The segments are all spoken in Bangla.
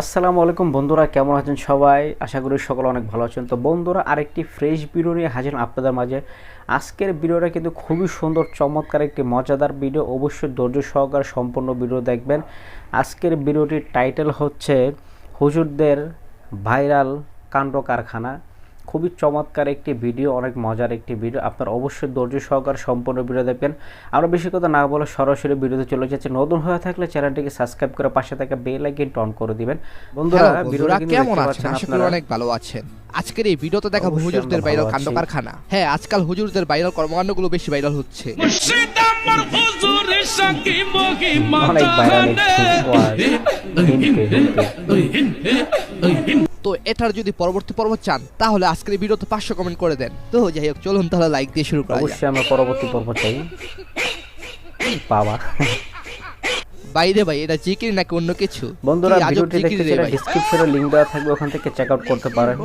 আসসালামু আলাইকুম বন্ধুরা, কেমন আছেন সবাই? আশা করি সকলে অনেক ভালো আছেন। তো বন্ধুরা, আরেকটি ফ্রেশ ভিডিও নিয়ে হাজির আপনাদের মাঝে। আজকের ভিডিওটা কিন্তু খুবই সুন্দর, চমৎকার একটি মজাদার ভিডিও অবশ্যই ধৈর্য সহকারে সম্পূর্ণ ভিডিও দেখবেন। আজকের ভিডিওটির টাইটেল হচ্ছে হুজুরদের ভাইরাল কাণ্ড কারখানা। খুবই চমৎকার একটি ভিডিও অনেক মজার একটি ভিডিও। আপনার অবশ্যই ধৈর্য সহকারে সম্পূর্ণ ভিডিও দেখবেন। আমরা বেশি কথা না বলে সরাসরি ভিডিওতে চলে যাচ্ছে। নতুন হয়ে থাকলে চ্যানেলটিকে সাবস্ক্রাইব করে পাশে থাকা বেল আইকন অন করে দিবেন। বন্ধুরা হ্যালো ভিডিওটা কেমন আছেন? আশা করি আপনারা। অনেক ভালো আছেন। আজকের এই ভিডিওতে দেখাবো অবশ্যই হুজুরদের ভাইরাল কাণ্ড কারখানা হ্যাঁ আজকাল হুজুরদের ভাইরাল কর্মকাণ্ডগুলো বেশি ভাইরাল হচ্ছে। অনেক ভাইরাল তো এটার যদি পরবর্তী পর্ব চান তাহলে আজকের ভিডিওতে পাঁচশো কমেন্ট করে দেন। তো যাই হোক চলুন তাহলে লাইক দিয়ে শুরু করা অবশ্যই আমরা পরবর্তী পর্ব চাই। বাবা বাইরে ভাই এটা জিকির নাকি অন্য কিছু? বন্ধুরা ভিডিওটি দেখতে চাইলে ডেসক্রিপশনে লিংক দেওয়া থাকবে ওখান থেকে চেক আউট করতে পারেন।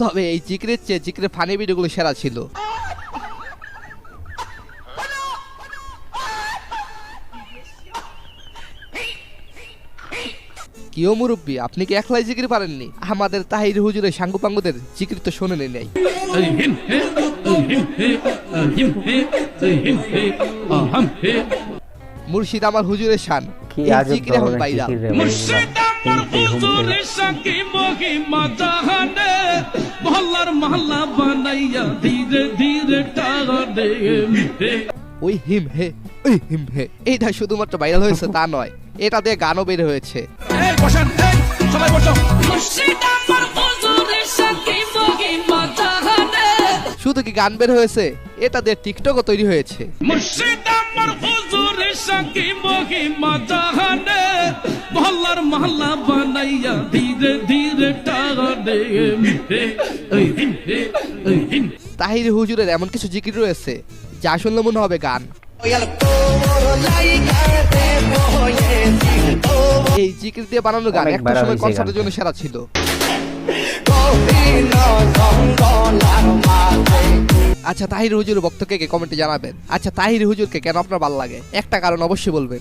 তবে এই জিকিরের চেয়ে জিকিরের ফানি ভিডিওগুলো সেরা ছিল। কিও মুরব্বী আপনি কি একলাই জিকির পারেননি? আমাদের তাহির হুজুরের সাঙ্গু পাঙ্গুদের জিকির তো শোনেনি নাই মুর্শিদ আমার হুজুরের শান। জিকির এখন ধরনের ভাইরাল জিকির রে ভাই মুর্শিদ আমার হুজুরের সাকি মহিমা জাহানে মহল্লার মহল্লা বানাইয়া ধীরে ধীরে টানে ওই হিম হে ওই হিম হে। এইটা শুধুমাত্র ভাইরাল হয়েছে তা নয়। এটা দিয়ে গানও বের হয়েছে। বসেন এই সবাই বসো। শুধু কি গান বের হয়েছে? এ তাদের টিকটকও তৈরি হয়েছে। মহল্লার মহল্লা বানাইয়া ধীরে ধীরে তাহির হুজুরের এমন কিছু জিকির রয়েছে যা শুনলে মনে হবে গান। এই জিকির দিয়ে বানানো গান একটা সময় কনসার্টের জন্য সেরা ছিল। আচ্ছা তাহির হুজুর বক্তকে কে কমেন্টে জানাবেন? আচ্ছা তাহির হুজুরকে কেন আপনার ভালো লাগে? একটা কারণ অবশ্যই বলবেন।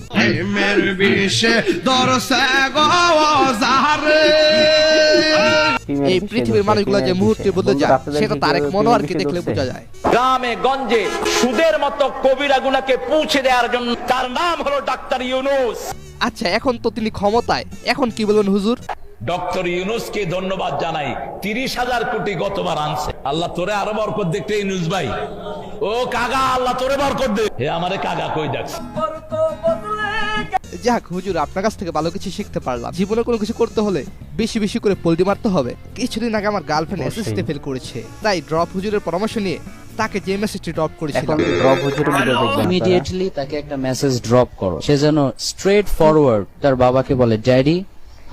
এই পৃথিবীর মানুষগুলো যে মুহূর্তে বদলে যায় সেটা তারেক মনোয়ারকে দেখলে বোঝা যায়। গ্রামে গঞ্জে সুদের মতো কবিরা গুনাকে পৌঁছে দেওয়ার জন্য তার নাম হলো ডাক্তার ইউনুস। আচ্ছা এখন তো তিনি ক্ষমতায়। এখন কি বলবেন হুজুর? ডক্টর ইউনুসকে ধন্যবাদ জানাই। তিরিশ হাজার কোটি গতবার আনছে। আল্লাহ তোরে আরও বরকত দেখতে ইউনুস ভাই। ও কাগা আল্লাহ তোরে বরকত দে। হে আমারে কাগা কই দেখছে যাক হুজুর আপনার কাছ থেকে ভালো কিছু শিখতে পারলাম। জীবনে কোনো কিছু করতে হলে বেশি বেশি করে পোল্টি মারতে হবে। কিছুদিন আগে আমার গার্লফ্রেন্ড অবশ্যই। ফেল করেছে। তাই ড্রপ হুজুরের পরামর্শ নিয়ে তাকে জেএমএসসি ড্রপ এখন করেছিলাম। ড্রপ হুজুরের ভিডিও দেখবেন ইমিডিয়েটলি তাকে একটা মেসেজ ড্রপ করো। সে যেন স্ট্রেট ফরওয়ার্ড তার বাবাকে বলে ড্যাডি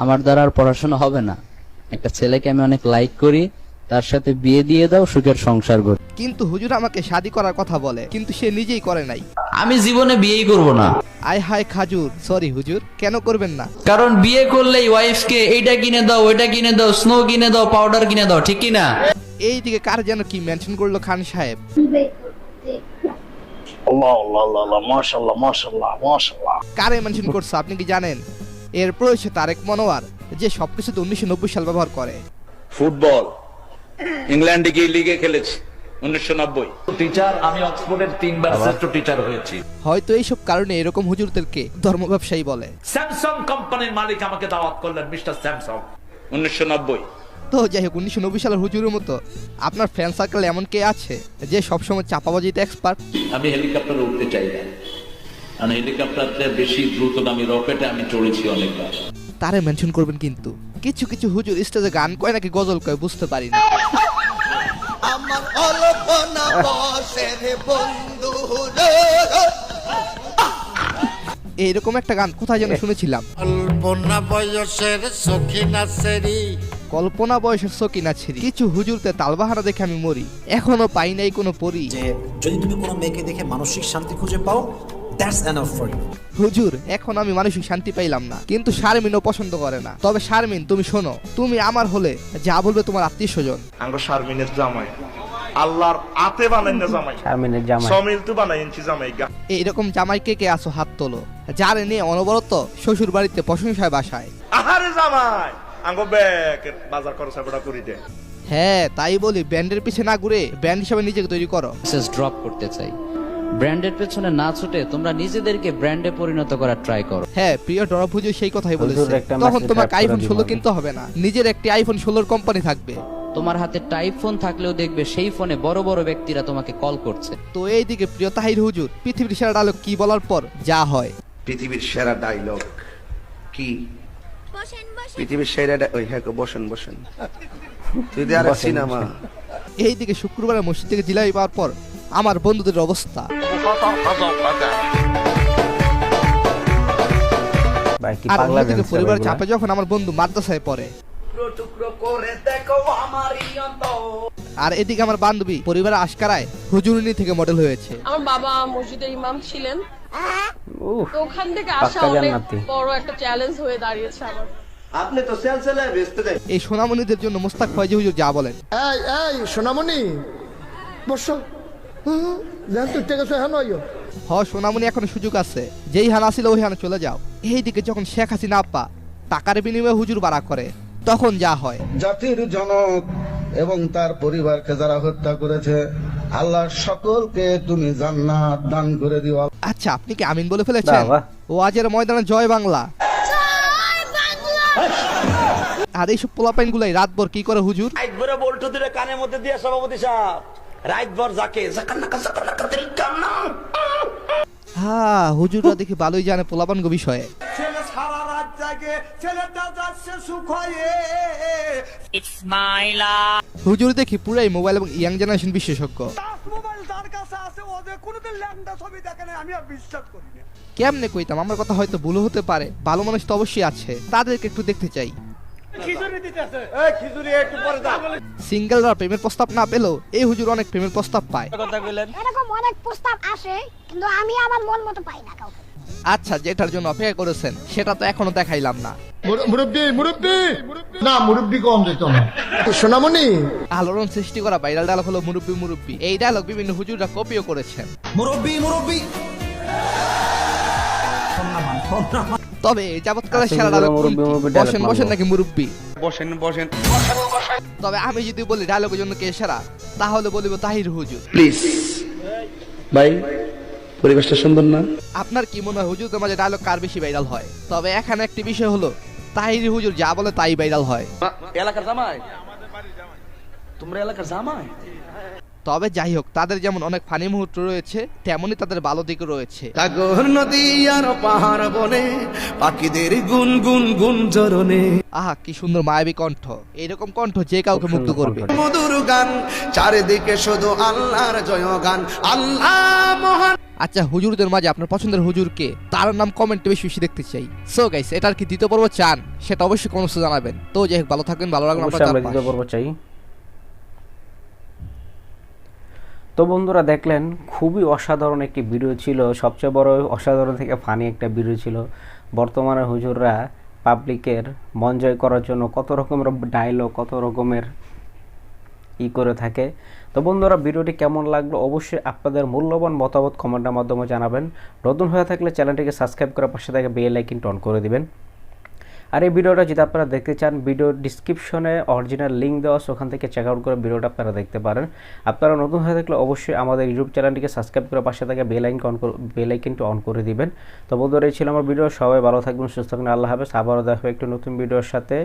আমার দ্বারা আর পড়াশোনা হবে না। একটা ছেলেকে আমি অনেক লাইক করি তার সাথে বিয়ে দিয়ে দাও সুখের সংসার গড়ি কিন্তু হুজুর আমাকে শাদি করার কথা বলে কিন্তু সে নিজেই করে নাই। আমি জীবনে বিয়েই করব না। আয় হায় খাজুর সরি হুজুর কেন করবেন না? কারণ বিয়ে করলেই ওয়াইফকে এইটা কিনে দাও ওইটা কিনে দাও স্নো কিনে দাও পাউডার কিনে দাও ঠিক কি না এই দিকে কার যেন কি মেনশন করল খান সাহেব? কারে মেনশন করছে আপনি কি জানেন? এরপর হচ্ছে তারেক মনোয়ার যে সবকিছুতে উনিশশো নব্বই সাল ব্যবহার করে। ফুটবল ইংল্যান্ডে গিয়ে লিগে খেলেছি। উনিশশো নব্বই। টিচার আমি অক্সফোর্ডের তিনবার শ্রেষ্ঠ টিচার হয়েছি। হয়তো এইসব কারণে এরকম হুজুরদেরকে ধর্ম ব্যবসায়ী বলে। স্যামসাং কোম্পানির মালিক আমাকে দাওয়াত করলেন মিস্টার স্যামসাং উনিশশো নব্বই। তো যাই হোক উনিশশো নব্বই সালের হুজুরের মতো আপনার ফ্রেন্ড সার্কেল এমন কে আছে যে সবসময় চাপাবাজিতে এক্সপার্ট আমি হেলিকপ্টারে উঠতে চাই না। কারণ হেলিকপ্টারতে বেশি দ্রুতগামী রকেটে আমি চড়েছি অনেকবার। তারে মেনশন করবেন কিন্তু। কিছু কিছু হুজুর স্টেজে গান কয় নাকি গজল কয় বুঝতে পারি না। এইরকম একটা গান কোথায় যেন শুনেছিলাম। কল্পনা বয়সের সখিনা সেরি। কল্পনা বয়সের সকিনা ছিরি কিছু হুজুরতে তালবাহারা দেখে আমি মরি। এখনও পাই নাই কোনো পরি। যে যদি তুমি কোনো মেয়েকে দেখে মানসিক শান্তি খুঁজে পাও দ্যাটস এনাফ ফর ইউ হুজুর এখন আমি মানসিক শান্তি পাইলাম না। কিন্তু শারমিনও পছন্দ করে না। তবে শারমিন তুমি শোনো তুমি আমার হলে যা বলবে তোমার আত্মীয় স্বজন। আমরা শারমিনের জামাই। আল্লাহর আতে বানাই না জামাই। শারমিনের জামাই। সমিল তো বানাই জামাই গা। এইরকম জামাই কে কে আসো হাত তোলো। যার নিয়ে অনবরত শ্বশুর বাড়িতে প্রশংসায় বাসায়। আহারে জামাই আঙ্গ ব্যাগ বাজার খরচ বড় করি দে। হ্যাঁ তাই বলি ব্যান্ডের পিছে না ঘুরে ব্যান্ড হিসেবে নিজেকে তৈরি করো। মেসেজ ড্রপ করতে চাই। ব্র্যান্ডের পেছনে না ছুটে তোমরা নিজেদেরকে ব্র্যান্ডে পরিণত করার ট্রাই করো। হ্যাঁ প্রিয় ডরাভুজু সেই কথাই বলেছে। তখন তোমাকে আইফোন দিব ষোলো আমি। কিনতে হবে না। নিজের একটি আইফোন ষোলোর কোম্পানি থাকবে। তোমার হাতে টাইপ ফোন থাকলেও দেখবে সেই ফোনে বড় বড় ব্যক্তিরা তোমাকে কল করছে। তো এইদিকে প্রিয় তাহির হুজুর পৃথিবীর সেরা ডায়লগ কি বলার পর যা হয়? পৃথিবীর সেরা ডায়লগ কি? পৃথিবীর সেরা ওই হ্যাঁ বসেন বসেন। যদি আর সিনেমা। এইদিকে শুক্রবারে মসজিদ থেকে জিলাপি পাওয়ার পর আমার বন্ধুদের অবস্থা। আর অন্যদিকে পরিবার চাপে যখন আমার বন্ধু মাদ্রাসায় পড়ে আর এদিকে আমার বান্ধবী পরিবারের আশকারায় হুজুরিনী থেকে মডেল হয়েছে। আমার বাবা মসজিদের ইমাম ছিলেন। তো ওখান থেকে আসা অনেক বড় একটা চ্যালেঞ্জ হয়ে দাঁড়িয়েছে আমার। আপনি তো সেল সেলে ব্যস্ত দেয় এই সোনামণিদের জন্য মোস্তাক ফয়জি হুজুর যা বলেন। এই এই সোনামণি। বসো। জান তুই সহান হ সোনামণি এখনও সুযোগ আছে। যেই হান আসিল ওই হানে চলে যাও। এইদিকে যখন শেখ হাসিনা আপা টাকার বিনিময়ে হুজুর বাড়া করে। তখন যা হয়। জাতির জনক এবং তার পরিবারকে যারা হত্যা করেছে আল্লাহ সকলকে তুমি জান্নাত দান করে দিও। আচ্ছা আপনি কি আমিন বলে ফেলেছেন? বাবা। ও আজের ময়দানে জয় বাংলা। আর এইসব পোলাপাইন গুলাই রাতভর কি করে হুজুর? একবারে বল্টু দিলে কানের মধ্যে দিয়ে সভাপতি সাহেব রাতভর যাকে হ্যাঁ হুজুররা দেখি ভালোই জানে পোলাপান গো বিষয়ে হুজুর দেখি পুরাই মোবাইল এবং ইয়াং জেনারেশন বিশেষজ্ঞ। মোবাইল যার কাছে আছে ওদের কোনোদিন ল্যাংটা ছবি দেখে না আমি আর বিশ্বাস করি না। কেমনে কইতাম আমার কথা হয়তো ভুল হতে পারে ভালো মানুষ তো অবশ্যই আছে তাদেরকে একটু দেখতে চাই। খিচুড়ি দিতেছে। এই খিচুড়ি একটু পরে দাও। সিঙ্গেলরা প্রেমের প্রস্তাব না পেলেও এই হুজুর অনেক প্রেমের প্রস্তাব পায়। এরকম অনেক প্রস্তাব আসে কিন্তু আমি আমার মন মতো পাই না কাউকে। আচ্ছা যেটার জন্য অপেক্ষা করেছেন সেটা তো এখনও দেখাইলাম না। মুরব্বী মুরব্বী! না মুরব্বী কম না। সোনামণি! আলোড়ন সৃষ্টি করা ভাইরাল ডায়লগ হলো মুরব্বি মুরব্বি। এই ডায়লগ বিভিন্ন হুজুররা কপিও করেছেন। মুরব্বী মুরব্বী! তবে যাবৎকালের আচ্ছা, সেরা ডায়লগ বসেন বসেন নাকি মুরব্বি? বসেন বসেন। তবে আমি যদি বলি ডায়লগের জন্য কে সেরা তাহলে বলিব তাহির হুজুর। প্লিজ ভাই পরিবেশটা সুন্দর না? আপনার কি মনে হয় হুজুরদের মাঝে ডায়লগ কার বেশি ভাইরাল হয়? তবে এখানে একটি বিষয় হলো তাহির হুজুর যা বলে তাই ভাইরাল হয়। এলাকার জামাই? তোমরা এলাকার জামাই? তবে যাই হোক তাদের যেমন অনেক ফানি মুহূর্ত রয়েছে তেমনই তাদের ভালো দিক রয়েছে। সাগর নদী আর পাহাড় বনে পাখিদের গুন গুন গুন জরনে আহা কি সুন্দর মায়াবী কণ্ঠ। এরকম কণ্ঠ যে কাউকে মুগ্ধ করবে। মধুর গান চারিদিকে শুধু আল্লাহর জয় গান আল্লাহ মহান আচ্ছা হুজুরদের মাঝে আপনার পছন্দের হুজুরকে তার নাম কমেন্টে বেশি বেশি দেখতে চাই। সো গাইস এটার কি দ্বিতীয় পর্ব চান? সেটা অবশ্যই কমেন্টসে জানাবেন। তো যাই হোক ভালো থাকবেন ভালো অবশ্যই আমরা দ্বিতীয় পর্ব চাই। তো বন্ধুরা দেখলেন খুবই অসাধারণ একটি ভিডিও ছিল। সবচেয়ে বড় অসাধারণ থেকে ফানি একটা ভিডিও ছিল। বর্তমানে হুজুররা পাবলিকের মন জয় করার জন্য কত রকমের ডায়লগ কত রকমের ই করে থাকে। তো বন্ধুরা, ভিডিওটি কেমন লাগল অবশ্যই আপনাদের মূল্যবান মতামত কমেন্টের মাধ্যমে জানাবেন। নতুন হয়ে থাকলে চ্যানেলটিকে সাবস্ক্রাইব করার পাশে থেকে বেল আইকনটি অন করে দিবেন। আর এই ভিডিওটা যদি আপনারা দেখতে চান, ভিডিও ডিসক্রিপশনে অরিজিনাল লিঙ্ক দেওয়া আছে, ওখান থেকে চেক আউট করে ভিডিওটা আপনারা দেখতে পারেন। আপনারা নতুন হয়ে থাকলে অবশ্যই আমাদের ইউটিউব চ্যানেলটিকে সাবস্ক্রাইব করে পাশে থেকে বেল আইকন অন বেল আইকনটি অন করে দিবেন। তো বন্ধুরা, এই ছিল আমার ভিডিও। সবাই ভালো থাকবেন, সুস্থ থাকবেন। আল্লাহ হাফেজ। আবারও দেখা একটু নতুন ভিডিওর সাথে।